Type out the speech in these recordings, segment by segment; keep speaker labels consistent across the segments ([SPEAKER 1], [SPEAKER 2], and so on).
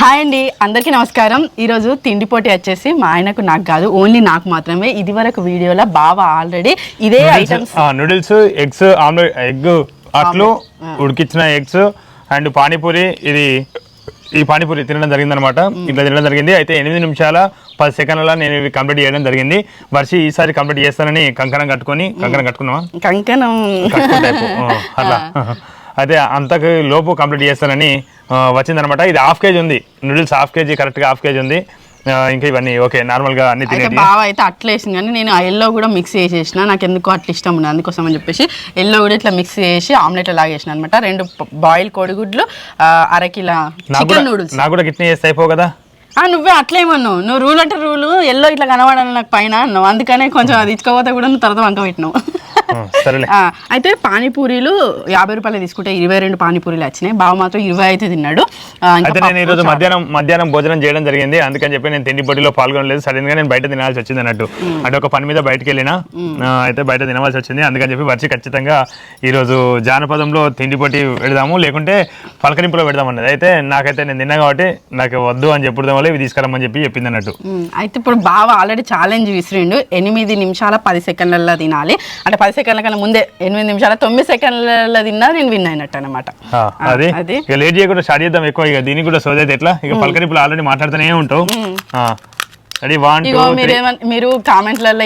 [SPEAKER 1] Hi అండి అందరికీ నమస్కారం. ఈరోజు తిండి పోటీ వచ్చేసి మా ఆయనకు నాకు కాదు ఓన్లీ నాకు మాత్రమే. ఇది వరకు వీడియోలో బావ ఆల్రెడీ ఇదే items
[SPEAKER 2] noodles eggs omelette egg అట్లు ఉడికించిన ఎగ్స్ అండ్ పానీపూరి. ఇది ఈ పానీపూరి తినడం జరిగిందనమాట ఇట్లా తినడం జరిగింది. అయితే ఎనిమిది నిమిషాల పది సెకండ్ల నేను ఇవి కంప్లీట్ చేయడం జరిగింది. వర్షి ఈసారి కంప్లీట్ చేస్తానని కంకణం కట్టుకొని కంకణం కట్టుకున్నావా?
[SPEAKER 1] కంకణం.
[SPEAKER 2] అట్లా. అయితే అంతకు లోపు కంప్లీట్ చేస్తానని వచ్చిందనమాట. ఇది హాఫ్ కేజీ ఉంది. నూడిల్స్ హాఫ్ కేజీ కరెక్ట్గా హాఫ్ కేజీ ఉంది. ఇంకా ఇవన్నీ ఓకే నార్మల్గా అన్ని తినేది.
[SPEAKER 1] బావ అయితే అట్లా వేసింది. కానీ నేను ఆ ఎల్లో కూడా మిక్స్ చేసేసిన. నాకు ఎందుకో అట్లా ఇష్టం ఉంది అందుకోసం అని చెప్పేసి ఎల్లో కూడా ఇట్లా మిక్స్ చేసి ఆమ్లెట్ లాగా వేసిన అనమాట. రెండు బాయిల్ కోడిగుడ్లు అరకిలో చికెన్ నూడిల్స్.
[SPEAKER 2] నాకు కూడా కిట్నీ చేస్తే అయిపో కదా?
[SPEAKER 1] ఆ, నువ్వే అట్లేమన్నావు నువ్వు రూల్ అంటే రూలు ఎల్లో ఇట్లా కనబడాలి నాకు పైన అన్నావు. అందుకనే కొంచెం అది ఇచ్చుకోపోతే కూడా నువ్వు తర్వాత వంక పెట్టినావు. అయితే పానీపూరీలు యాభై రూపాయలు తీసుకుంటే ఇరవై రెండు పానీపూరీలు వచ్చినాయి. బావ మాత్రం ఇరవై అయితే తిన్నాడు.
[SPEAKER 2] నేను ఈరోజు. మధ్యాహ్నం మధ్యాహ్నం భోజనం చేయడం జరిగింది. అందుకని చెప్పి నేను తిండి పోటీలో పాల్గొనలేదు. సడన్గా నేను బయట తినాల్సి వచ్చింది అన్నట్టు. అంటే ఒక పని మీద బయటకు వెళ్ళినా అయితే బయట తినవలసి వచ్చింది. అందుకని చెప్పి వచ్చి ఖచ్చితంగా ఈరోజు జానపదంలో తిండి పోటీ పెడదాము. లేకుంటే పలకరింపులో పెడదాం అన్నది. అయితే నాకైతే నేను తిన్నా కాబట్టి నాకు వద్దు అని చెప్పడం వల్ల ఇవి తీసుకురమ్మని చెప్పి చెప్పింది అన్నట్టు.
[SPEAKER 1] అయితే ఇప్పుడు బావ ఆల్రెడీ ఛాలెంజ్ విసిరిండు. ఎనిమిది నిమిషాల పది సెకండ్లలో తినాలి. అంటే పది సెకండ్ల కన్నా ముందే ఎనిమిది నిమిషాల తొమ్మిది సెకండ్లలో తిన్నా నేను విన్ అయినట్టు అనమాట
[SPEAKER 2] అది? ఇక లేట్ చేయకుండా స్టార్ట్ చేద్దాం ఎక్కువ ఇక దీనికి కూడా సోదైతే ఎట్లా? ఇక పలకరింపులు ఆల్రెడీ మాట్లాడుతూనే ఉంటావు.
[SPEAKER 1] మీరు కామెంట్లలో.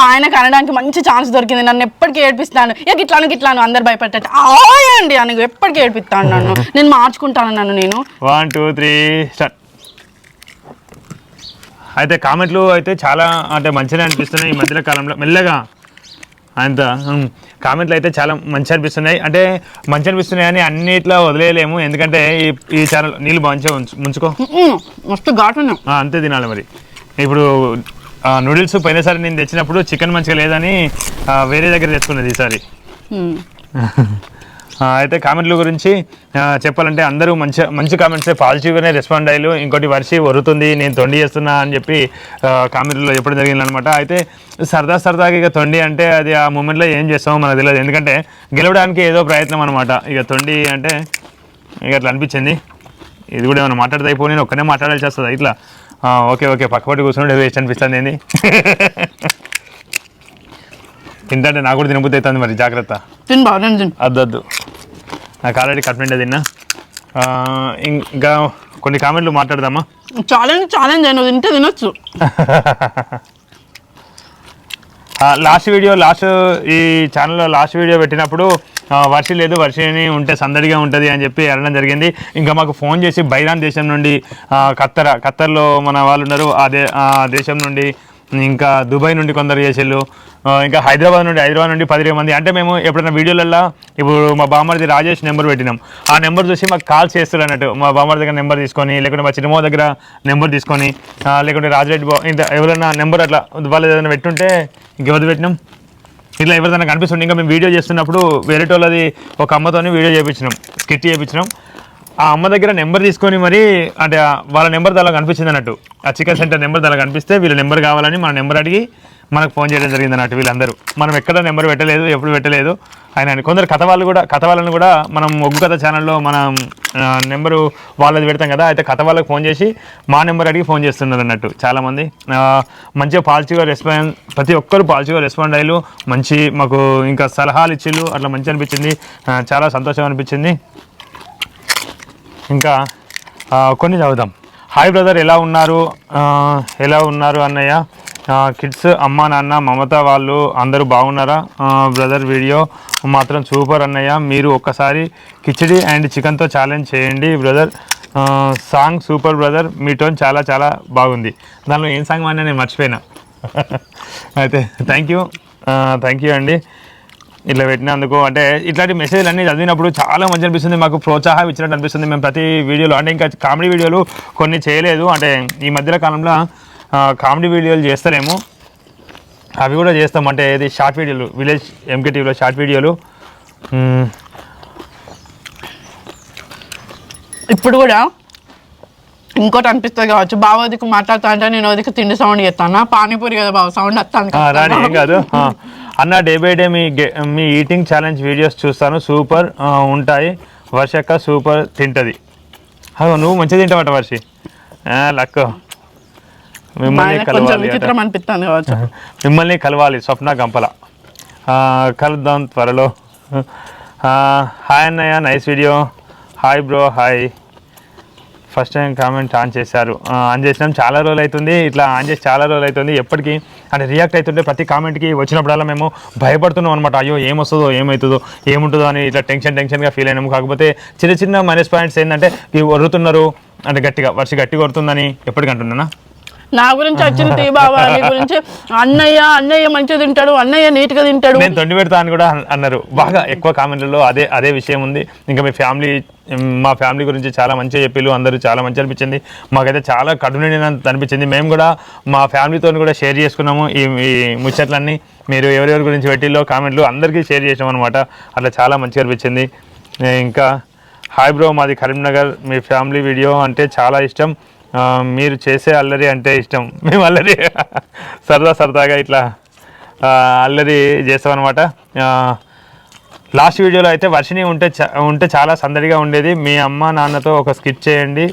[SPEAKER 1] మా ఆయన కనడానికి మంచి ఛాన్స్ దొరికింది. నన్ను ఎప్పటికీ ఏడిపిస్తాను ఇక ఇట్లాను ఇట్లాను అందరు భయపెట్టట్టు ఆయండి అని ఎప్పటికీ ఏడిపిస్తాను నన్ను. నేను మార్చుకుంటాను నన్ను నేను.
[SPEAKER 2] One two three start. అయితే కామెంట్లు అయితే చాలా అంటే మంచిగా అనిపిస్తున్నాయి ఈ మధ్య కాలంలో. మెల్లగా అంత. కామెంట్లు అయితే చాలా మంచి అనిపిస్తున్నాయి. అంటే మంచి అనిపిస్తున్నాయి అని అన్నిట్లో వదిలేయలేము. ఎందుకంటే ఈ ఈ ఛానల్ నీళ్ళు మంచిగా ఉంచు ముంచుకో.
[SPEAKER 1] మస్తు ఘాటు
[SPEAKER 2] అంతే తినాలి మరి. ఇప్పుడు నూడిల్స్ పోయినసారి నేను తెచ్చినప్పుడు చికెన్ మంచిగా లేదని వేరే దగ్గర తెచ్చుకున్నది ఈసారి. అయితే కామెంట్ల గురించి చెప్పాలంటే అందరూ మంచి మంచి కామెంట్సే పాజిటివ్గానే రెస్పాండ్ అయ్యారు. ఇంకోటి వర్షి వరుతుంది నేను తొండి చేస్తున్నా అని చెప్పి కామెంట్లో చెప్పడం జరిగింది అనమాట అయితే సరదా సరదాగా ఇక తొండి అంటే అది ఆ మూమెంట్లో ఏం చేస్తామో మనకు తెలియదు. ఎందుకంటే గెలవడానికి ఏదో ప్రయత్నం అనమాట ఇక తొండి అంటే ఇక అట్లా అనిపించింది. ఇది కూడా ఏమైనా మాట్లాడితే అయిపోయి నేను ఒక్కనే మాట్లాడాల్సి వస్తుంది? ఇట్లా. Okay okay. పక్కపట్టి కూర్చుంటే వేస్ట్ అనిపిస్తుంది ఏంది? తింటే నాకు కూడా తినబుద్ధి అవుతుంది మరి. జాగ్రత్త.
[SPEAKER 1] తిను నేను తిను.
[SPEAKER 2] అద్దద్దు. నాకు ఆల్రెడీ కట్ నిండా తిన్నా ఇంకా కొన్ని కామెంట్లు మాట్లాడదామా?
[SPEAKER 1] ఛాలెంజ్ ఛాలెంజ్ నువ్వు తింటే తినొచ్చు.
[SPEAKER 2] లాస్ట్ వీడియో లాస్ట్ ఈ ఛానల్లో లాస్ట్ వీడియో పెట్టినప్పుడు వర్షి లేదు వర్షిని ఉంటే సందడిగా ఉంటుంది అని చెప్పి అనడం జరిగింది. ఇంకా మాకు ఫోన్ చేసి బైరాన్ దేశం నుండి ఖత్తర్ ఖత్తర్లో మన వాళ్ళు ఉన్నారు ఆ దేశం నుండి ఇంకా దుబాయ్ నుండి కొందరు చేసేళ్ళు ఇంకా హైదరాబాద్ నుండి హైదరాబాద్ నుండి పదిహేను మంది. అంటే మేము ఎప్పుడైనా వీడియోలలో ఇప్పుడు మా బామ్మడిది రాజేష్ నెంబర్ పెట్టినాం. ఆ నెంబర్ చూసి మాకు కాల్ చేస్తారు అన్నట్టు. మా బామ్మడి దగ్గర నెంబర్ తీసుకొని లేకుంటే మా చిన్నమ్మ దగ్గర నెంబర్ తీసుకొని లేకుంటే రాజరెడ్డి బా ఇంత ఎవరైనా నెంబర్ అట్లా వాళ్ళు ఏదైనా పెట్టుంటే ఇంకెవరు పెట్టినాం? ఇట్లా ఎవరిదైనా కనిపిస్తుంది ఇంకా మేము వీడియో చేస్తున్నప్పుడు వేరే వాళ్ళది ఒక అమ్మతోని వీడియో చేయించినాం స్కిట్ చేయించినాం ఆ అమ్మ దగ్గర నెంబర్ తీసుకొని మరి అంటే వాళ్ళ నెంబర్ దానిలో కనిపించింది అన్నట్టు. ఆ చికెన్ సెంటర్ నెంబర్ దానిలో కనిపిస్తే వీళ్ళ నెంబర్ కావాలని మన నెంబర్ అడిగి మనకు ఫోన్ చేయడం జరిగింది అన్నట్టు వీళ్ళందరూ. మనం ఎక్కడ నెంబర్ పెట్టలేదు ఎప్పుడు పెట్టలేదు ఆయన కొందరు కథ వాళ్ళు కూడా కథ వాళ్ళని కూడా మనం ఒగ్గు కథ ఛానల్లో మనం నెంబరు వాళ్ళది పెడతాం కదా అయితే కథ వాళ్ళకి ఫోన్ చేసి మా నెంబర్ అడిగి ఫోన్ చేస్తున్నారు అన్నట్టు చాలామంది. మంచిగా పాజిటివ్గా రెస్పాండ్ ప్రతి ఒక్కరు పాజిటివ్గా రెస్పాండ్ అయ్యారు. మంచి మాకు ఇంకా సలహాలు ఇచ్చిళ్ళు అట్లా మంచి అనిపించింది. చాలా సంతోషం అనిపించింది. ఇంకా కొన్ని చదువుదాం. హాయ్ బ్రదర్ ఎలా ఉన్నారు? ఎలా ఉన్నారు అన్నయ్య? కిడ్స్ అమ్మ నాన్న మమత వాళ్ళు అందరూ బాగున్నారా? బ్రదర్ వీడియో మాత్రం సూపర్ అన్నయ్య. మీరు ఒక్కసారి కిచిడి అండ్ చికెన్తో ఛాలెంజ్ చేయండి బ్రదర్ సాంగ్ సూపర్ బ్రదర్ మీ టోన్ చాలా చాలా బాగుంది. దానిలో ఏం సాంగ్ అన్నా నేను మర్చిపోయినా. అయితే థ్యాంక్ యూ థ్యాంక్ యూ అండి. ఇట్లా పెట్టినందుకు అంటే ఇట్లాంటి మెసేజ్లు అన్ని చదివినప్పుడు చాలా మంచి అనిపిస్తుంది మాకు ప్రోత్సాహం ఇచ్చినట్టు అనిపిస్తుంది. మేము ప్రతి వీడియోలో అంటే ఇంకా కామెడీ వీడియోలు కొన్ని చేయలేదు అంటే ఈ మధ్యలో కాలంలో కామెడీ వీడియోలు చేస్తారేమో అవి కూడా చేస్తాం అంటే ఇది షార్ట్ వీడియోలు విలేజ్ ఎంకే టీవీలో షార్ట్ వీడియోలు.
[SPEAKER 1] ఇప్పుడు కూడా ఇంకోటి అనిపిస్తుంది కావచ్చు బావ వదికి మాట్లాడుతా అంటే నేను వదికి తిండి సౌండ్ చేస్తాను? పానీపూరి కదా బావ సౌండ్ వస్తాను
[SPEAKER 2] కాదు. అన్న డే బై డే మీ గే- మీ ఈటింగ్ ఛాలెంజ్ వీడియోస్ చూస్తాను. సూపర్ ఉంటాయి. వర్షక్క సూపర్ తింటది. అగో నువ్వు మంచిగా తింటావట వర్షి.
[SPEAKER 1] మా
[SPEAKER 2] మిమ్మల్ని కలవాలి మిమ్మల్ని కలవాలి స్వప్న గంపల. కలుద్దాం త్వరలో. హాయ్ అన్నయ్య nice video. Hi bro hi. First time comment on చేశారు. ఆన్ చేసినాం. చాలా రోజులు అవుతుంది ఇట్లా ఆన్ చేసి చాలా రోజులు అవుతుంది ఎప్పటికీ అంటే రియాక్ట్ అవుతుంటే ప్రతి కామెంట్కి వచ్చినప్పుడల్లా మేము భయపడుతున్నాం అనమాట అయ్యో ఏమొస్తుందో ఏమవుతుందో ఏముంటుందో అని ఇట్లా టెన్షన్ టెన్షన్గా ఫీల్ అయినాము. కాకపోతే చిన్న చిన్న మైనస్ పాయింట్స్ ఏంటంటే వరుతున్నారు అంటే గట్టిగా వర్షి గట్టిగా కొడుతుందని ఎప్పటికంటున్నానా?
[SPEAKER 1] నా గురించి వచ్చిన తీ బాబా నీ గురించి అన్నయ్య అన్నయ్య మంచిగా తింటాడు అన్నయ్య నీట్గా తింటాడు.
[SPEAKER 2] నేను తొండి పెడతా అని కూడా అన్నారు. బాగా ఎక్కువ కామెంట్లలో అదే అదే విషయం ఉంది. ఇంకా మీ ఫ్యామిలీ మా ఫ్యామిలీ గురించి చాలా మంచిగా చెప్పిళ్ళు అందరూ చాలా మంచి అనిపించింది. మాకైతే చాలా కడునిండినంత అనిపించింది. మేము కూడా మా ఫ్యామిలీతో కూడా షేర్ చేసుకున్నాము ఈ ముచ్చట్లన్నీ. మీరు ఎవరెవరి గురించి పెట్టిల్లో కామెంట్లు అందరికీ షేర్ చేసాం అనమాట అట్లా చాలా మంచిగా అనిపించింది. ఇంకా హాయ్ బ్రో మాది కరీంనగర్. మీ ఫ్యామిలీ వీడియో అంటే చాలా ఇష్టం. మీరు చేసే అల్లరి అంటే ఇష్టం. మేము అల్లరి సరదా సరదాగా ఇట్లా అల్లరి చేస్తామన్నమాట. లాస్ట్ వీడియోలో అయితే వర్షిని ఉంటే చా- ఉంటే చాలా సందడిగా ఉండేది. మీ అమ్మ నాన్నతో ఒక స్కిట్ చేయండి.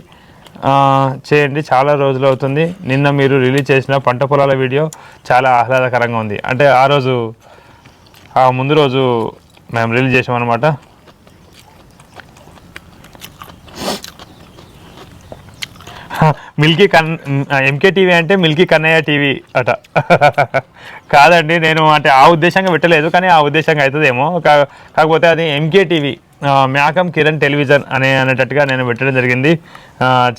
[SPEAKER 2] చేయండి. చాలా రోజులు అవుతుంది. నిన్న మీరు రిలీజ్ చేసిన పంట పొలాల వీడియో చాలా ఆహ్లాదకరంగా ఉంది. అంటే ఆ రోజు ఆ ముందు రోజు మేము రిలీజ్ చేసామన్నమాట మిల్కీ కన్ ఎంకే టీవీ అంటే మిల్కీ కన్నయ్య టీవీ అట. కాదండి నేను అంటే ఆ ఉద్దేశంగా పెట్టలేదు కానీ ఆ ఉద్దేశంగా అవుతుందేమో కాకపోతే అది ఎంకే టీవీ మ్యాకమ్ కిరణ్ టెలివిజన్ అనే అనేటట్టుగా నేను పెట్టడం జరిగింది.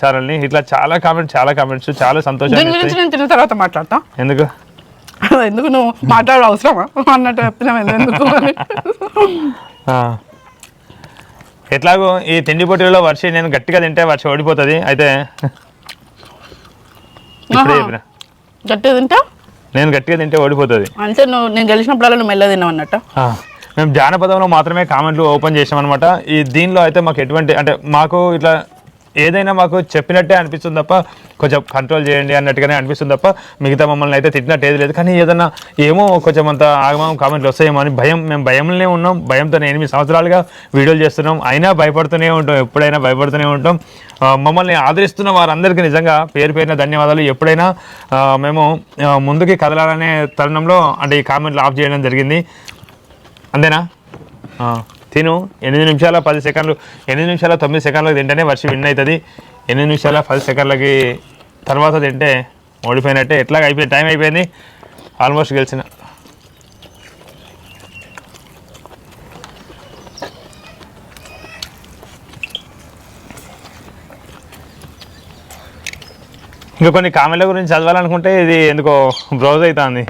[SPEAKER 2] ఛానల్ని ఇట్లా చాలా కామెంట్స్ చాలా కామెంట్స్ చాలా సంతోషం
[SPEAKER 1] దీని గురించి నేను తిన్న తర్వాత మాట్లాడతా.
[SPEAKER 2] ఎందుకు?
[SPEAKER 1] ఎందుకు నువ్వు మాట్లాడ అవసరమా? అన్నట్టు చెప్తున్నావు ఎందుకు.
[SPEAKER 2] ఎట్లాగో ఈ తిండి వర్షి నేను గట్టిగా తింటే వర్షి ఓడిపోతుంది. అయితే
[SPEAKER 1] గట్టిగా తింటా?
[SPEAKER 2] నేను గట్టిగా తింటే ఓడిపోతుంది.
[SPEAKER 1] అంటే నువ్వు నేను గెలిచినప్పుడల్లా నువ్వు మెల్ల తిన్నావు అన్నట్టు.
[SPEAKER 2] మేము జానపదంలో మాత్రమే కామెంట్లు ఓపెన్ చేసాం అనమాట ఈ దీనిలో అయితే మాకు ఎటువంటి అంటే మాకు ఇట్లా ఏదైనా మాకు చెప్పినట్టే అనిపిస్తుంది తప్ప కొంచెం కంట్రోల్ చేయండి అన్నట్టుగానే అనిపిస్తుంది తప్ప మిగతా మమ్మల్ని అయితే తిట్టినట్టు ఏది లేదు. కానీ ఏదన్నా ఏమో కొంచెం అంత ఆగమం కామెంట్లు వస్తాయేమో అని భయం. మేము భయంలోనే ఉన్నాం. భయంతో ఎనిమిది సంవత్సరాలుగా వీడియోలు చేస్తున్నాం. అయినా భయపడుతూనే ఉంటాం. ఎప్పుడైనా భయపడుతూనే ఉంటాం. మమ్మల్ని ఆదరిస్తున్న వారందరికీ నిజంగా పేరు పేరున ధన్యవాదాలు. ఎప్పుడైనా మేము ముందుకి కదలాలనే తరుణంలో అంటే ఈ కామెంట్లు ఆఫ్ చేయడం జరిగింది. అంతేనా? తిను. ఎనిమిది నిమిషాల పది సెకండ్లు ఎనిమిది నిమిషాల తొమ్మిది సెకండ్లకు తింటేనే వర్షి విన్ అవుతుంది ఎనిమిది నిమిషాల పది సెకండ్లకి తర్వాత తింటే ఓడిపోయినట్టే. ఎట్లాగ అయిపోయింది? టైం అయిపోయింది. ఆల్మోస్ట్ గెలిచిన. ఇంకా కొన్ని కామెంట్ల గురించి చదవాలనుకుంటే ఇది ఎందుకో బ్రౌజ్ అవుతుంది.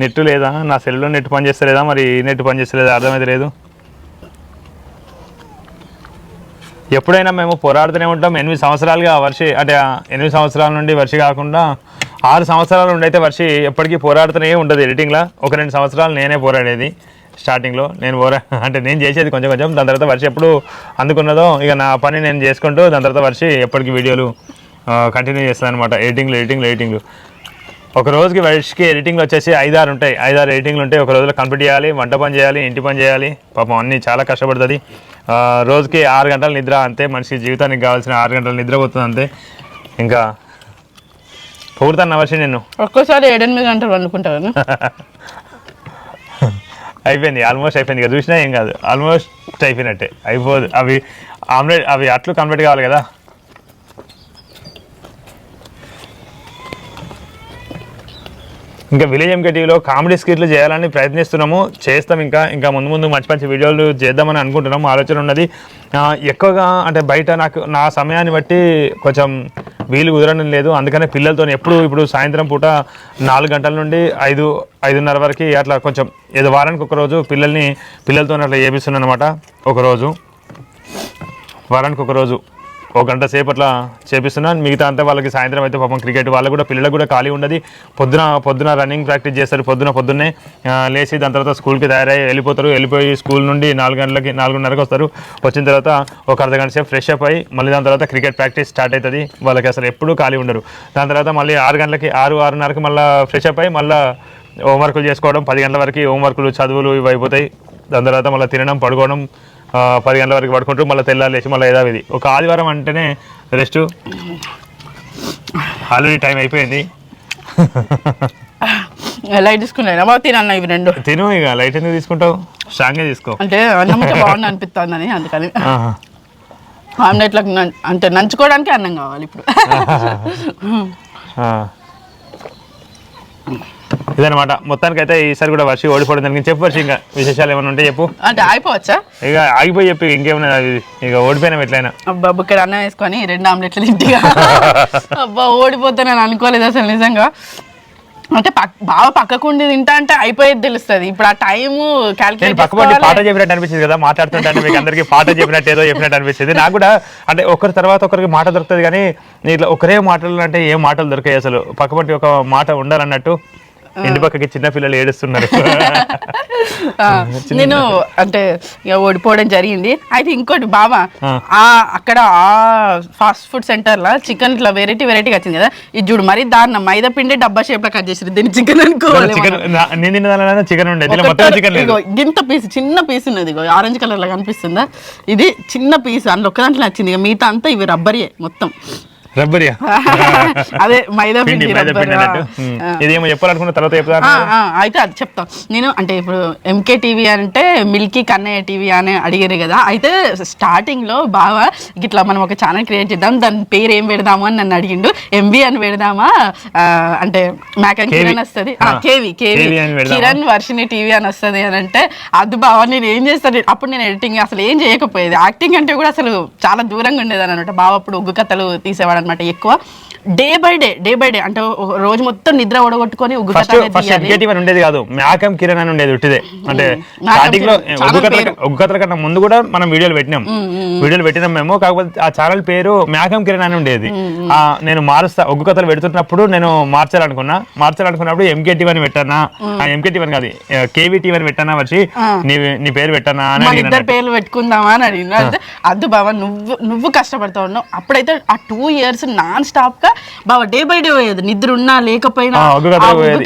[SPEAKER 2] నెట్ లేదా? నా సెల్లో నెట్ పని చేస్తలేదా మరి నెట్ పనిచేస్తలేదా? అర్థమైతే లేదు ఎప్పుడైనా మేము పోరాడుతూనే ఉంటాం. ఎనిమిది సంవత్సరాలుగా వర్షి అంటే ఎనిమిది సంవత్సరాల నుండి వర్షి కాకుండా ఆరు సంవత్సరాల నుండి అయితే వర్షి ఎప్పటికీ పోరాడుతూనే ఉంటుంది. ఎడిటింగ్లో ఒక రెండు సంవత్సరాలు నేనే పోరాడేది స్టార్టింగ్లో నేను పోరా అంటే నేను చేసేది కొంచెం కొంచెం. దాని తర్వాత వర్షి ఎప్పుడు అందుకున్నదో ఇక నా పని నేను చేసుకుంటూ దాని తర్వాత వర్షి ఎప్పటికీ వీడియోలు కంటిన్యూ చేస్తాను అనమాట ఎడిటింగ్లు ఎడిటింగ్లు ఎడిటింగ్లు ఒక రోజుకి వర్షకి ఎడిటింగ్లు వచ్చేసి ఐదారు ఉంటాయి. ఐదారు ఎడిటింగ్లు ఉంటాయి. ఒక రోజులో కంప్లీట్ చేయాలి వంట పని చేయాలి ఇంటి పని చేయాలి. పాపం అన్నీ చాలా కష్టపడుతుంది. రోజుకి ఆరు గంటల నిద్ర అంతే. మనిషి జీవితానికి కావాల్సిన ఆరు గంటల నిద్ర పోతుంది అంతే. ఇంకా పొగుడుతాను వర్షి నేను
[SPEAKER 1] ఒక్కోసారి ఏడెనిమిది గంటలు వండుకుంటాను
[SPEAKER 2] అయిపోయింది. ఆల్మోస్ట్ అయిపోయింది ఇక చూసినా ఏం కాదు. ఆల్మోస్ట్ అయిపోయినట్టే. అయిపోదు. అవి ఆమ్లెట్ అవి అట్లు కంప్లీట్ కావాలి కదా. ఇంకా విలేజ్ ఎంకే టీవీలో కామెడీ స్కిట్లు చేయాలని ప్రయత్నిస్తున్నాము. చేస్తాం ఇంకా. ఇంకా ముందు ముందు మంచి మంచి వీడియోలు చేద్దామని అనుకుంటున్నాము. ఆలోచన ఉన్నది. ఎక్కువగా అంటే బయట నాకు నా సమయాన్ని బట్టి కొంచెం వీలు కుదరడం లేదు. అందుకనే పిల్లలతో ఎప్పుడు ఇప్పుడు సాయంత్రం పూట నాలుగు గంటల నుండి ఐదు ఐదున్నర వరకు అట్లా కొంచెం ఏదో వారానికి ఒక రోజు పిల్లల్ని పిల్లలతో అట్లా చేపిస్తున్నాను అనమాట ఒకరోజు వారానికి ఒక రోజు. ఒక గంట సేపు అట్లా చేపిస్తున్నాను మిగతా అంతా వాళ్ళకి సాయంత్రం అయితే పాపం క్రికెట్ వాళ్ళకు కూడా పిల్లలకు కూడా ఖాళీ ఉండదు. పొద్దున పొద్దున రన్నింగ్ ప్రాక్టీస్ చేస్తారు. పొద్దున పొద్దున్నే లేచి దాని తర్వాత స్కూల్కి తయారయ్యి వెళ్ళిపోతారు. వెళ్ళిపోయి స్కూల్ నుండి నాలుగు గంటలకి నాలుగున్నరకు వస్తారు. వచ్చిన తర్వాత ఒక అర్ధ గంట సేపు ఫ్రెష్ అప్ అయ్యి మళ్ళీ దాని తర్వాత క్రికెట్ ప్రాక్టీస్ స్టార్ట్ అవుతుంది వాళ్ళకి అసలు ఎప్పుడూ ఖాళీ ఉండరు. దాని తర్వాత మళ్ళీ ఆరు గంటలకి ఆరు ఆరున్నరకి మళ్ళీ ఫ్రెష్ అప్ అయ్యి మళ్ళీ హోంవర్కులు చేసుకోవడం. పది గంటల వరకు హోంవర్కులు చదువులు ఇవి అయిపోతాయి. దాని తర్వాత మళ్ళీ తినడం పడుకోవడం పది గంటల వరకు పడుకుంటారు మళ్ళీ తెల్లారు లేచి మళ్ళీ యథావిధి. ఒక ఆదివారం అంటేనే రెస్ట్ ఆల్రెడీ టైం అయిపోయింది.
[SPEAKER 1] లైట్ తీసుకున్నాను తినన్న ఇవి రెండు.
[SPEAKER 2] తిను ఇక. లైట్ ఎందుకు తీసుకుంటావు? స్ట్రాంగ్గా తీసుకో.
[SPEAKER 1] అంటే అన్నం ఉంటే బాగుంది అనిపిస్తుందని అందుకని. ఆమ్లెట్లకు అంటే నంచుకోవడానికి అన్నం కావాలి ఇప్పుడు.
[SPEAKER 2] ఇదనమాట మొత్తానికైతే ఈసారి కూడా వర్షి ఓడిపోవడం దానికి చెప్పు వర్షి ఇంకా విశేషాలు ఏమైనా ఉంటే చెప్పు.
[SPEAKER 1] అంటే అయిపోవచ్చా
[SPEAKER 2] ఇక ఆగిపోయి చెప్పి ఇంకేమైనా ఇక ఓడిపోయినాం ఎట్లయినా.
[SPEAKER 1] అబ్బా ఇక్కడ అన్నం వేసుకొని రెండు ఆమ్లెట్లు ఇంటిగా అబ్బా ఓడిపోతానని అనుకోలేదు అసలు నిజంగా. అంటే బాగా పక్కకుండి తింటా అంటే అయిపోయేది తెలుస్తుంది. ఇప్పుడు ఆ టైము
[SPEAKER 2] నేను
[SPEAKER 1] క్యాల్కులేట్
[SPEAKER 2] పక్కపండి పాట చెప్పినట్టు అనిపించింది కదా మాట్లాడుతుంటే మీకు అందరికీ పాట చెప్పినట్టు ఏదో చెప్పినట్టు అనిపించింది. నాకు కూడా అంటే ఒకరి తర్వాత ఒకరికి మాట దొరుకుతుంది కానీ ఇట్లా ఒకరే మాటలు అంటే ఏం మాటలు దొరికాయి అసలు. పక్కపంటి ఒక మాట ఉండాలన్నట్టు. ఇంటి పక్కకి చిన్న పిల్లలు ఏడుస్తున్నారు.
[SPEAKER 1] నేను అంటే ఇక ఓడిపోవడం జరిగింది. అయితే ఇంకోటి బాబా ఆ. అక్కడ ఆ ఫాస్ట్ ఫుడ్ సెంటర్లో చికెన్ ఇట్లా వెరైటీ వెరైటీగా వచ్చింది కదా. ఇది చూడు మరి దాన్ని మైదా పిండి డబ్బా షేప్లో కట్ చేసి దీన్ని చికెన్ అనుకోవాలి
[SPEAKER 2] చికెన్ నేను తిన్న చికెన్ మొత్తం
[SPEAKER 1] ఇగో గింత పీస్ చిన్న పీస్ ఉన్నది. ఆరెంజ్ కలర్లో కనిపిస్తుందా? ఇది చిన్న పీస్ అందులో ఒక్క దాంట్లో నచ్చింది. ఇక మిగతా అంతా ఇవి రబ్బరియే మొత్తం.
[SPEAKER 2] రబ్బరియా?
[SPEAKER 1] అదే మైదా
[SPEAKER 2] పిండి. ఇదేమో చెప్పాలనుకున్న తర్వాత చెప్తా
[SPEAKER 1] ఆ, ఆ, అయితే అది చెప్తా. నేను అంటే ఇప్పుడు ఎంకే టీవీ అంటే మిల్కీ కన్నయ్య టీవీ అని అడిగారు కదా. అయితే స్టార్టింగ్లో బాగా ఇట్లా మనం ఒక ఛానల్ క్రియేట్ చేద్దాం దాని పేరు ఏం పెడదాము అని నన్ను అడిగిండు. ఎంబీ అని పెడదామా? అంటే మ్యాకన్
[SPEAKER 2] కేవి.
[SPEAKER 1] కిరణ్ వస్తుంది. KV KV? Kiran Varshini TV అని వస్తుంది అని అంటే అది బావ నేను ఏం చేస్తాను? అప్పుడు నేను ఎడిటింగ్ అసలు ఏం చేయకపోయేది. యాక్టింగ్ అంటే కూడా అసలు చాలా దూరంగా ఉండేది అనమాట బావ అప్పుడు ఒగ్గు కథలు తీసేవాడు అనమాట ఎక్కువ. Day by day day by day అంటే రోజు మొత్తం నిద్ర ఓడగొట్టుకొని
[SPEAKER 2] ఉండేది కాదు. మ్యాకం కిరణ్ అని ఉండేది ఉట్టిదే. అంటే స్టార్టింగ్లో
[SPEAKER 1] కిరణ్. చాలా
[SPEAKER 2] ఒగ్గు కథల
[SPEAKER 1] పేరు.
[SPEAKER 2] ఒగ్గు కథల కన్నా ముందు కూడా మనం వీడియోలు పెట్టినాం. వీడియోలు పెట్టినాం మేము. కాకపోతే ఆ ఛానల్ పేరు మ్యాకం కిరణ్ అని ఉండేది. ఆ, నేను మారుస్తా ఒగ్గు కథలు పెడుతున్నప్పుడు నేను మార్చాలనుకున్నా. మార్చాలనుకున్నప్పుడు ఎంకేటీ అని పెట్టానా ఎంకేటీ అని కాదు కేవీటీ అని పెట్టానా వచ్చి నీ నీ పేరు పెట్టానా అని
[SPEAKER 1] ఇద్దరు పేర్లు పెట్టుకుందామా అని అడిగిన. అద్దు బావ నువ్వు నువ్వు కష్టపడతా ఉన్నావు. అప్పుడైతే ఆ టూ ఇయర్స్ నాన్ స్టాప్గా బావ డే బై డే పోయేది. నిద్ర ఉన్నా లేకపోయినా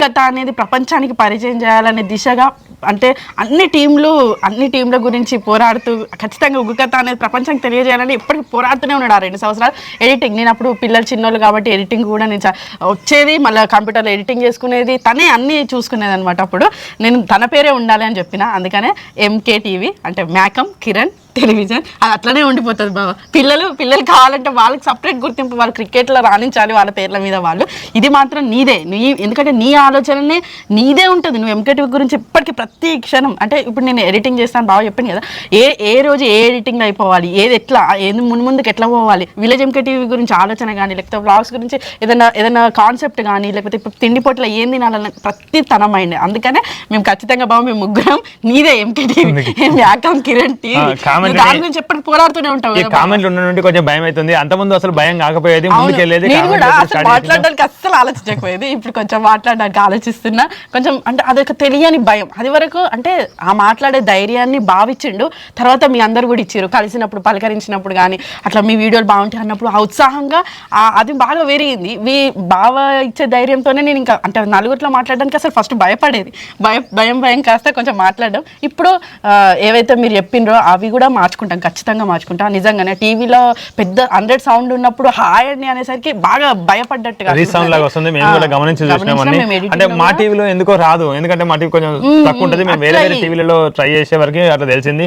[SPEAKER 2] కథ
[SPEAKER 1] అనేది ప్రపంచానికి పరిచయం చేయాలనే దిశగా అంటే అన్ని టీంలు అన్ని టీంల గురించి పోరాడుతూ ఖచ్చితంగా ఉగ్గు కథ అనేది ప్రపంచానికి తెలియజేయాలని ఎప్పటికీ పోరాడుతూనే ఉన్నాడు ఆ రెండు సంవత్సరాలు. ఎడిటింగ్ నేను అప్పుడు పిల్లలు చిన్నోళ్ళు కాబట్టి ఎడిటింగ్ కూడా నేను వచ్చేది మళ్ళీ కంప్యూటర్లో ఎడిటింగ్ చేసుకునేది తనే అన్ని చూసుకునేది అనమాట అప్పుడు. నేను తన పేరే ఉండాలి అని చెప్పిన అందుకనే ఎంకే టీవీ అంటే మ్యాకమ్ కిరణ్ టెలివిజన్. అది అట్లనే ఉండిపోతుంది బాబా పిల్లలు పిల్లలు కావాలంటే వాళ్ళకి సపరేట్ గుర్తింపు వాళ్ళు క్రికెట్లో రాణించాలి వాళ్ళ పేర్ల మీద వాళ్ళు. ఇది మాత్రం నీదే. నీ ఎందుకంటే నీ ఆలోచననే నీదే ఉంటుంది. నువ్వు ఎంకేటీవీ గురించి ఇప్పటికీ ప్రతి క్షణం అంటే ఇప్పుడు నేను ఎడిటింగ్ చేస్తాను బాగా చెప్పింది కదా. ఏ ఏ రోజు ఏ ఎడిటింగ్ అయిపోవాలి? ఏది ఎట్లా? ఏది ముందు ముందుకు ఎట్లా పోవాలి? విలేజ్ ఎంకేటీవీ గురించి ఆలోచన కానీ లేకపోతే వ్లాగ్స్ గురించి ఏదైనా ఏదైనా కాన్సెప్ట్ కానీ లేకపోతే ఇప్పుడు తిండి పొట్ల ఏం తినాలన్న ప్రతి తన మైండ్ అందుకనే మేము ఖచ్చితంగా బాబు మేము ముగ్గురం నీదే ఎంకేటీవీ యాకం కిరణ్ టీవీ. దాని గురించి ఎప్పటికీ పోరాడుతూనే ఉంటావు
[SPEAKER 2] ఈ. కామెంట్లు ఉన్న నుండి కొంచెం భయం అవుతుంది అంతకుముందు అసలు భయం కాకపోయేది
[SPEAKER 1] అవును.
[SPEAKER 2] ముందుకు వెళ్ళేది
[SPEAKER 1] నేను కూడా అసలు. మాట్లాడడానికి అస్సలు ఆలోచించకపోయేది. ఇప్పుడు కొంచెం మాట్లాడడానికి ఆలోచిస్తున్నా. కొంచెం అంటే అదొక తెలియని భయం. అది వరకు అంటే ఆ మాట్లాడే ధైర్యాన్ని భావించిండు. తర్వాత మీ అందరు కూడా ఇచ్చారు. కలిసినప్పుడు పలకరించినప్పుడు కానీ అట్లా మీ వీడియోలు బాగుంటాయి అన్నప్పుడు ఆ ఉత్సాహంగా అది బాగా పెరిగింది. మీ బావ ఇచ్చే ధైర్యంతోనే నేను ఇంకా అంటే నలుగురిలో మాట్లాడడానికి అసలు ఫస్ట్ భయపడేది. భయం భయం భయం కాస్త కొంచెం మాట్లాడడం. ఇప్పుడు ఏవైతే మీరు చెప్పిండ్రో అవి కూడా మార్చుకుంటాం ఖచ్చితంగా మార్చుకుంటాం. నిజంగానే టీవీలో పెద్ద హండ్రెడ్ సౌండ్ ఉన్నప్పుడు హాయ్ అని అనేసరికి బాగా భయపడ్డట్టుగా
[SPEAKER 2] లాగా వస్తుంది. మేము కూడా గమనించి అంటే మా టీవీలో ఎందుకో రాదు. ఎందుకంటే మా టీవీ కొంచెం తక్కువ ఉంటుంది. మేము వేరే వేరే టీవీలలో ట్రై చేసే వరకు అట్లా తెలిసింది.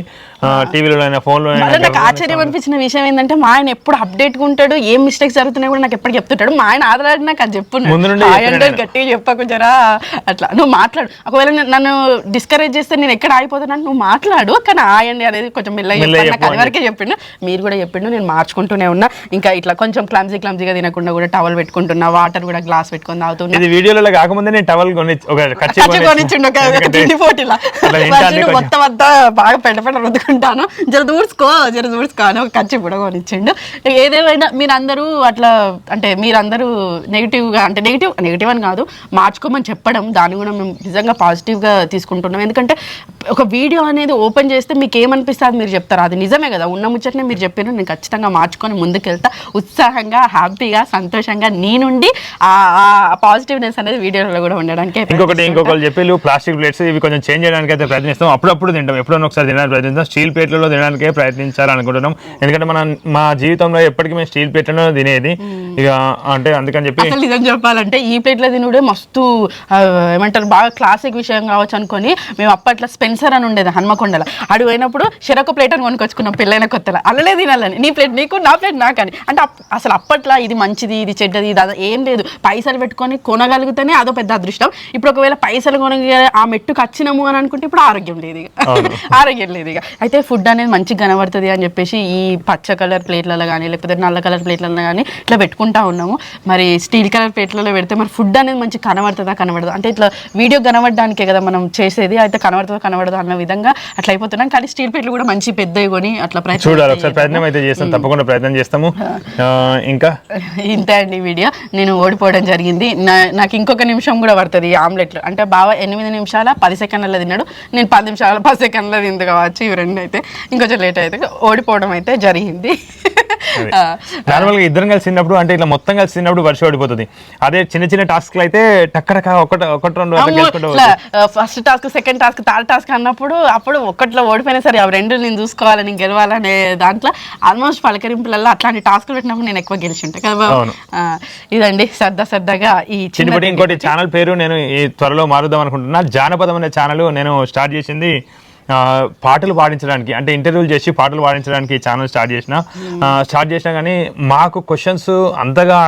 [SPEAKER 2] టీవీలో అయినా ఫోన్లో
[SPEAKER 1] నాకు ఆశ్చర్యం అనిపించిన విషయం ఏంటంటే మా ఆయన ఎప్పుడు అప్డేట్ ఉంటాడు ఏం మిస్టేక్స్ జరుగుతున్నాయి కూడా నాకు ఎప్పుడు చెప్తుంటాడు. మా ఆయన ఆధారాలు నాకు అది చెప్పు అంటే గట్టిగా చెప్పకు జరా అట్లా. నువ్వు మాట్లాడు. ఒకవేళ నేను- నన్ను డిస్కరేజ్ చేస్తే నేను ఎక్కడ ఆగిపోతాను నువ్వు మాట్లాడు కానీ ఆయండి అనేది కొంచెం మెల్లగా చెప్పాను. వరకే చెప్పిండు. మీరు కూడా చెప్పిండు నేను మార్చుకుంటూనే ఉన్నా. ఇంకా ఇట్లా కొంచెం క్లమ్జీ క్లమ్జీగా తినకుండా కూడా టవల్ పెట్టుకుంటున్నా వాటర్ కూడా గ్లాస్ పెట్టుకొని తాగుతున్నా.
[SPEAKER 2] ఇది వీడియోలో కాకముందే నేను టవల్ కొని ఒక
[SPEAKER 1] ఖర్చు కొనిచ్చిండు ఒక తిండి పోటీలా. మొత్తం అంతా బాగా పెంట పెంట రుద్దుకుంటాను. జర దూడ్చుకో జర దూడ్చుకో అని ఒక ఖర్చు కూడా కొనిచ్చిండు. ఏదేమైనా మీరందరూ అట్లా అంటే మీరందరూ నెగిటివ్గా అంటే నెగిటివ్ నెగిటివ్ అని కాదు మార్చుకోమని చెప్పడం దాన్ని కూడా మేము నిజంగా పాజిటివ్గా తీసుకుంటున్నాం. ఎందుకంటే ఒక వీడియో అనేది ఓపెన్ చేస్తే మీకు ఏమనిపిస్తుంది మీరు చెప్పండి. చెప్తారు. అది నిజమే కదా. ఉన్న ముచ్చటనే మీరు చెప్పారు నేను ఖచ్చితంగా మార్చుకొని ముందుకెళ్తా. ఉత్సాహంగా హ్యాపీగా సంతోషంగా నీ నుండి ఆ పాజిటివ్నెస్ అనేది వీడియోలో కూడా ఉండడానికి
[SPEAKER 2] ఇంకొకటి ఇంకొకరు చెప్పి ప్లాస్టిక్ ప్లేట్స్ ఇవి కొంచెం చేంజ్ చేయడానికి అయితే ప్రయత్నిస్తాం. అప్పుడప్పుడు తింటాం. ఎప్పుడైనా ఒకసారి తినడానికి ప్రయత్నిస్తాం. స్టీల్ ప్లేట్లలో తినడానికే ప్రయత్నించాలనుకుంటున్నాం. ఎందుకంటే మన మా జీవితంలో ఎప్పటికీ మేము స్టీల్ ప్లేట్లలో తినేది. ఇక అంటే అందుకని చెప్పి
[SPEAKER 1] అసలు నిజం చెప్పాలంటే ఈ ప్లేట్లో తినుడే మస్తు ఏమంటారు బాగా క్లాసిక్ విషయం కావచ్చు అనుకొని మేము అప్పట్లో స్పెన్సర్ అని ఉండేది హన్మకొండలో. అడు పోయినప్పుడు చెరొక ప్లేట్ అని కొనుకొచ్చుకున్నాం పెళ్ళైన కొత్తలో. అల్లలే తినాలని. నీ ప్లేట్ నీకు నా ప్లేట్ నాకని. అంటే అసలు అప్పట్లో ఇది మంచిది ఇది చెడ్డది ఇది ఏం లేదు. పైసలు పెట్టుకొని కొనగలిగితేనే అదో పెద్ద అదృష్టం. ఇప్పుడు ఒకవేళ పైసలు కొన ఆ మెట్టుకు వచ్చినాము అని అనుకుంటే ఇప్పుడు ఆరోగ్యం లేదు ఇక. ఆరోగ్యం లేదు ఇక. అయితే ఫుడ్ అనేది మంచిగా కనబడుతుంది అని చెప్పేసి ఈ పచ్చ కలర్ ప్లేట్లలో కానీ లేకపోతే నల్ల కలర్ ప్లేట్లలో కానీ ఇట్లా పెట్టుకుంటా. ఉన్నాము. మరి స్టీల్ కలర్ ప్లేట్లలో పెడితే మరి ఫుడ్ అనేది మంచి కనబడుతుందా కనబడదు? అంటే ఇట్లా వీడియో కనబడడానికే కదా మనం చేసేది అయితే కనబడుతుందా కనబడదు అన్న విధంగా అట్లా అయిపోతున్నాం. కానీ స్టీల్ ప్లేట్లు కూడా మంచి పెద్దవి కొని అట్లా ప్రయత్నం
[SPEAKER 2] చూడాలి ఒకసారి ప్రయత్నం అయితే చేస్తాం. తప్పకుండా ప్రయత్నం చేస్తాము. ఇంకా?
[SPEAKER 1] ఇంతే అండి వీడియో. నేను ఓడిపోవడం జరిగింది. నాకు ఇంకొక నిమిషం కూడా పడుతుంది ఈ ఆమ్లెట్లు. అంటే బావ ఎనిమిది నిమిషాల పది సెకండ్లలో తిన్నాడు. నేను పది నిమిషాల పది సెకండ్లో తింది కావచ్చు ఇవి రెండు అయితే. ఇంకొంచెం లేట్ అయితే ఓడిపోవడం అయితే జరిగింది.
[SPEAKER 2] నార్మల్గా ఇద్దరం కలిసి తిన్నప్పుడు అంటే ఇట్లా మొత్తం కలిసి తిన్నప్పుడు వర్షం ఓడిపోతుంది అదే చిన్న చిన్న టాస్క్లు అయితే టక్కడక ఒకటి ఒకటి రెండు
[SPEAKER 1] first task second task third task అన్నప్పుడు అప్పుడు ఒక్కట్లో ఓడిపోయినా సరే అవి రెండు నేను చూసుకోవాలి నేను గెలవాలనే దాంట్లో ఆల్మోస్ట్ పలకరింపులలో అట్లాంటి టాస్క్లు పెట్టినప్పుడు నేను ఎక్కువ కదా?
[SPEAKER 2] అవును.
[SPEAKER 1] ఆ, ఇదండి సరదా సరదాగా ఈ చిన్న
[SPEAKER 2] చిన్నప్పటి ఇంకోటి ఛానల్ పేరు నేను ఈ త్వరలో మారుద్దాం అనుకుంటున్నా జానపదం అనే ఛానల్ నేను స్టార్ట్ చేసింది పాటలు పాడించడానికి అంటే ఇంటర్వ్యూలు చేసి పాటలు పాడించడానికి ఛానల్ స్టార్ట్ చేసిన స్టార్ట్ చేసినా కానీ మాకు క్వశ్చన్స్ అంతగా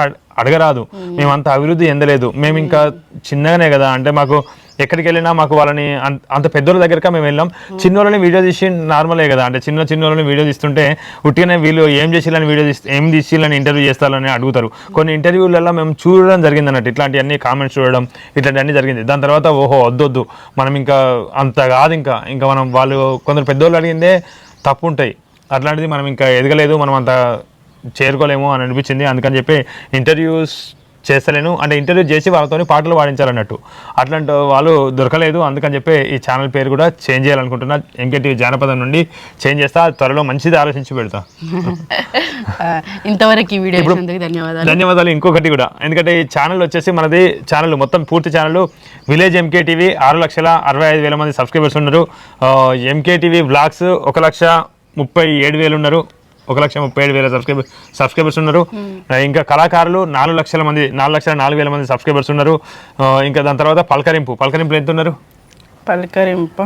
[SPEAKER 2] అడగరాదు. మేమంత అభివృద్ధి ఎందలేదు మేము. ఇంకా చిన్నగానే కదా అంటే మాకు ఎక్కడికి వెళ్ళినా మాకు వాళ్ళని అంత- అంత పెద్దోళ్ళ దగ్గరగా మేము వెళ్ళాం. చిన్నోళ్ళని వీడియో తీసి నార్మలే కదా. అంటే చిన్న చిన్నోళ్ళని వీడియో తీస్తుంటే ఉట్టిగానే వీళ్ళు ఏం చేసిల్లని వీడియో తీస్తే ఏం తీసిల్లని ఇంటర్వ్యూ చేస్తారని అడుగుతారు. కొన్ని ఇంటర్వ్యూలలో మేము చూడడం జరిగింది అన్నట్టు ఇట్లాంటివన్నీ కామెంట్స్ చూడడం ఇట్లాంటివన్నీ జరిగింది. దాని తర్వాత ఓహో వద్దొద్దు. మనం ఇంకా అంత కాదు ఇంకా. ఇంకా మనం వాళ్ళు కొందరు పెద్దోళ్ళు అడిగిందే తప్పు ఉంటాయి అట్లాంటిది మనం ఇంకా ఎదగలేదు. మనం అంత చేరుకోలేము అని అనిపించింది. అందుకని చెప్పి ఇంటర్వ్యూస్ చేస్తలేను. అంటే ఇంటర్వ్యూ చేసి వాళ్ళతో పాటలు పాడించాలన్నట్టు. అట్లాంటి వాళ్ళు దొరకలేదు. అందుకని చెప్పి ఈ ఛానల్ పేరు కూడా చేంజ్ చేయాలనుకుంటున్నా. ఎంకేటి జానపదం నుండి చేంజ్ చేస్తా త్వరలో మంచిది ఆలోచించి పెడతా.
[SPEAKER 1] ఇంతవరకు ఈ వీడియో ధన్యవాదాలు.
[SPEAKER 2] ధన్యవాదాలు ఇంకొకటి కూడా. ఎందుకంటే ఈ ఛానల్ వచ్చేసి మనది ఛానల్ మొత్తం పూర్తి ఛానల్. విలేజ్ ఎంకే టీవీ ఆరు లక్షల అరవై ఐదు వేల మంది సబ్స్క్రైబర్స్ ఉన్నారు. ఎంకే టీవీ బ్లాగ్స్ ఒక లక్ష ముప్పై ఏడు వేలు ఉన్నారు. ఒక లక్ష ముప్పై ఏడు వేల సబ్స్క్రైబర్ సబ్స్క్రైబర్స్ ఉన్నారు. ఆ, ఇంకా కళాకారులు నాలుగు లక్షల మంది నాలుగు లక్షల నాలుగు వేల మంది సబ్స్క్రైబర్స్ ఉన్నారు. ఇంకా దాని తర్వాత పలకరింపు. పలకరింపులు ఎంత ఉన్నారు
[SPEAKER 1] పలకరింపు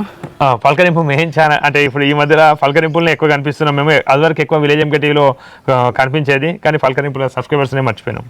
[SPEAKER 2] పలకరింపు మెయిన్ ఛానల్. అంటే ఇప్పుడు ఈ మధ్యలో పలకరింపుల్ని ఎక్కువ కనిపిస్తున్నాం. మేము అదివరకు ఎక్కువ విలేజ్ ఎంకే టీవీలో కనిపించేది. కానీ పలకరింపుల సబ్స్క్రైబర్స్నే మర్చిపోయినాం.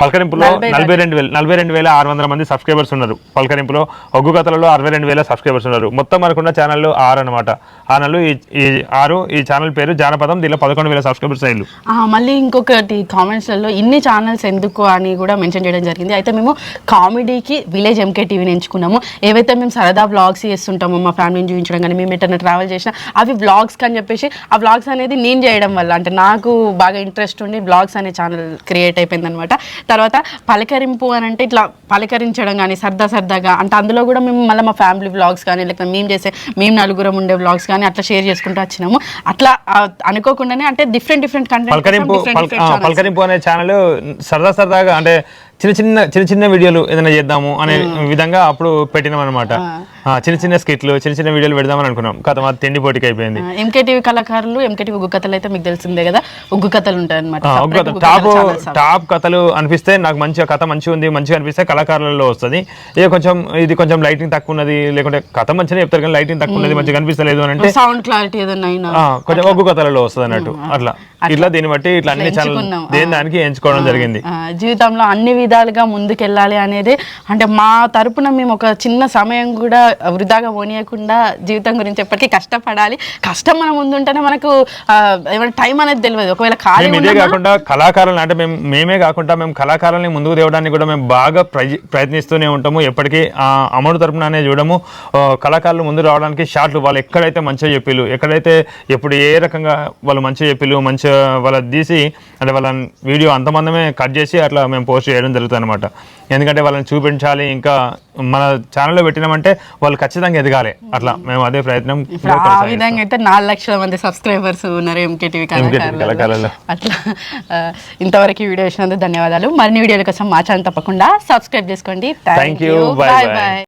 [SPEAKER 2] పలకరింపులో
[SPEAKER 1] నలభై
[SPEAKER 2] రెండు వేల నలభై రెండు వేల ఆరు వందల మంది సబ్స్క్రైబర్స్ ఉన్నారు. పలకరింపులో ఒగ్గు కథలలో అరవై రెండు వేల సబ్స్క్రైబర్స్ ఉన్నారు. మొత్తం మనకున్న ఛానల్లో ఆరు అనమాట ఆ నెలలు ఈ ఆరు ఈ ఛానల్ పేరు జానపదం దీనిలో పదకొండు వేల సబ్స్క్రైబర్స్ అయ్యారు.
[SPEAKER 1] మళ్ళీ ఇంకొకటి కామెంట్స్లలో ఇన్ని ఛానల్స్ ఎందుకు అని కూడా మెన్షన్ చేయడం జరిగింది. అయితే మేము కామెడీకి విలేజ్ ఎంకే టీవీని ఎంచుకున్నాము. ఏవైతే మేము సరదా వ్లాగ్స్ చేస్తుంటామో మా ఫ్యామిలీని చూపించడం కానీ మేము ఎటన్నా ట్రావెల్ చేసినా అవి వ్లాగ్స్ అని చెప్పేసి ఆ వ్లాగ్స్ అనేది నేను చేయడం వల్ల అంటే నాకు బాగా ఇంట్రెస్ట్ ఉండి వ్లాగ్స్ అనే ఛానల్ క్రియేట్ అయిపోయింది అనమాట తర్వాత పలకరింపు అని అంటే ఇట్లా పలకరించడం కానీ సరదా సరదాగా అంటే అందులో కూడా మేము మళ్ళీ మా ఫ్యామిలీ వ్లాగ్స్ కానీ లేకపోతే మేము చేసే మేము నలుగురం ఉండే వ్లాగ్స్ కానీ అట్లా షేర్ చేసుకుంటూ వచ్చినాము. అట్లా అనుకోకుండానే అంటే డిఫరెంట్ డిఫరెంట్ కంటెంట్
[SPEAKER 2] పలకరింపు అనే ఛానల్ సరదా సరదాగా అంటే చిన్న చిన్న చిన్న చిన్న వీడియోలు ఏదైనా చేద్దాము అనే విధంగా అప్పుడు పెట్టినాం అనమాట చిన్న చిన్న స్కిట్లు చిన్న చిన్న వీడియోలు పెడదామని అనుకున్నాం. కథ మా తిండి పోటీకి అయిపోయింది
[SPEAKER 1] ఎంకేటీవీ కళాకారులు ఎంకేటీవీ ఉగ్గు కథలు అయితే మీకు తెలిసిందే కదా? ఉగ్గు కథలు ఉంటాయి అనమాట
[SPEAKER 2] కథ టాప్ టాప్ కథలు అనిపిస్తే నాకు మంచిగా కథ మంచిగా ఉంది మంచిగా అనిపిస్తే కళాకారులలో వస్తుంది. ఇక కొంచెం ఇది కొంచెం లైటింగ్ తక్కువ ఉన్నది లేకుంటే కథ మంచిగా చెప్తారు కానీ లైటింగ్ తక్కువ ఉన్నది మంచిగా అనిపిస్తలేదు అని అంటే
[SPEAKER 1] సౌండ్ క్లారిటీ ఏదైనా
[SPEAKER 2] కొంచెం ఒగ్గు కథలలో వస్తుంది అన్నట్టు. అట్లా. ఇట్లా దీన్ని బట్టి ఇట్లా అన్ని ఛానల్. దేని దానికి ఎంచుకోవడం జరిగింది.
[SPEAKER 1] జీవితంలో అన్ని విధాలుగా ముందుకెళ్ళాలి అనేది అంటే మా తరపున మేము ఒక చిన్న సమయం కూడా వృధాగా పోనీయకుండా జీవితం గురించి ఎప్పటికీ కష్టపడాలి. కష్టం మన ముందు ఉంటేనే మనకు ఏమైనా టైం అనేది తెలియదు. ఒకవేళ ఖాళీ
[SPEAKER 2] ఇదే కాకుండా కళాకారులను అంటే మేము మేమే కాకుండా మేము కళాకారుల్ని ముందుకు తేవడానికి కూడా మేము బాగా ప్రయ- ప్రయత్నిస్తూనే ఉంటాము. ఎప్పటికీ ఆ అమౌంట్ తరపున చూడము. ఆ, కళాకారులు ముందు రావడానికి షార్ట్లు వాళ్ళు ఎక్కడైతే మంచిగా చెప్పిళ్ళు ఎక్కడైతే ఎప్పుడు ఏ రకంగా వాళ్ళు మంచిగా చెప్పిళ్ళు మంచిగా వాళ్ళ తీసి అంటే వాళ్ళ వీడియో అంతమందమే కట్ చేసి అట్లా మేము పోస్ట్ చేయడం జరుగుతుంది అనమాట ఎందుకంటే వాళ్ళని చూపించాలి ఇంకా మన ఛానల్లో పెట్టినామంటే వాళ్ళు ఖచ్చితంగా ఎదగాలి. అట్లా మేము అదే ప్రయత్నం
[SPEAKER 1] ఆ విధంగా అయితే నాలుగు లక్షల మంది సబ్స్క్రైబర్స్ ఉన్నారు ఎంకేటీవీ.
[SPEAKER 2] కళాకారులలో
[SPEAKER 1] అట్లా ఇంతవరకు ఈ వీడియో వచ్చినందుకు ధన్యవాదాలు. మరిన్ని వీడియోల కోసం మా ఛానల్ తప్పకుండా సబ్స్క్రైబ్ చేసుకోండి.
[SPEAKER 2] You. Bye
[SPEAKER 1] bye. బాయ్